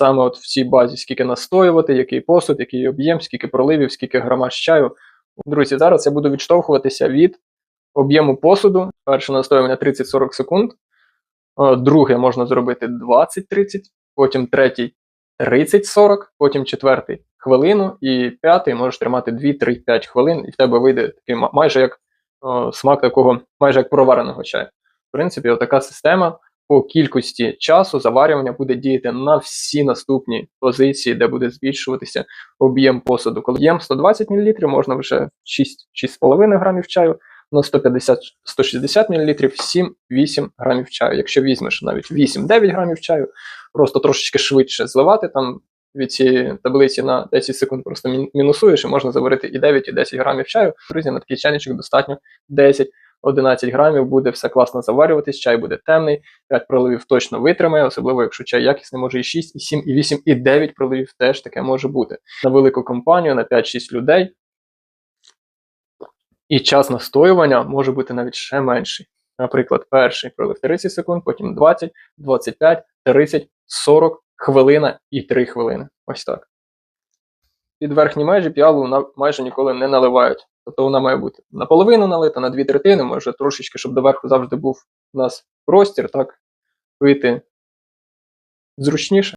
саме от в цій базі, скільки настоювати, який посуд, який об'єм, скільки проливів, скільки грамаж чаю. Друзі, зараз я буду відштовхуватися від об'єму посуду. Перше настоювання 30-40 секунд. Е, Друге можна зробити 20-30, потім третій 30-40, потім четвертий хвилину, і п'ятий можеш тримати 2-3-5 хвилин, і в тебе вийде такий майже як е, смак такого, майже як провареного чаю. В принципі, отака система по кількості часу заварювання буде діяти на всі наступні позиції, де буде збільшуватися об'єм посуду. Коли об'єм 120 мл, можна вже 6-6,5 грамів чаю, на 150-160 мл 7-8 грамів чаю. Якщо візьмеш навіть 8-9 грамів чаю, просто трошечки швидше зливати там від цієї таблиці на 10 секунд просто мінусуєш, і можна заварити і 9, і 10 грамів чаю. Друзі, на такий чайничок достатньо 10-11 грамів, буде все класно заварюватись, чай буде темний, 5 проливів точно витримає, особливо якщо чай якісний, може і 6, і 7, і 8, і 9 проливів теж таке може бути. На велику компанію, на 5-6 людей. І час настоювання може бути навіть ще менший. Наприклад, перший пролив 30 секунд, потім 20, 25, 30, 40 хвилина і 3 хвилини. Ось так. Під верхні межі піалу майже ніколи не наливають. Тобто вона має бути наполовину налита, на дві третини, може трошечки, щоб доверху завжди був у нас простір, так, вийти зручніше.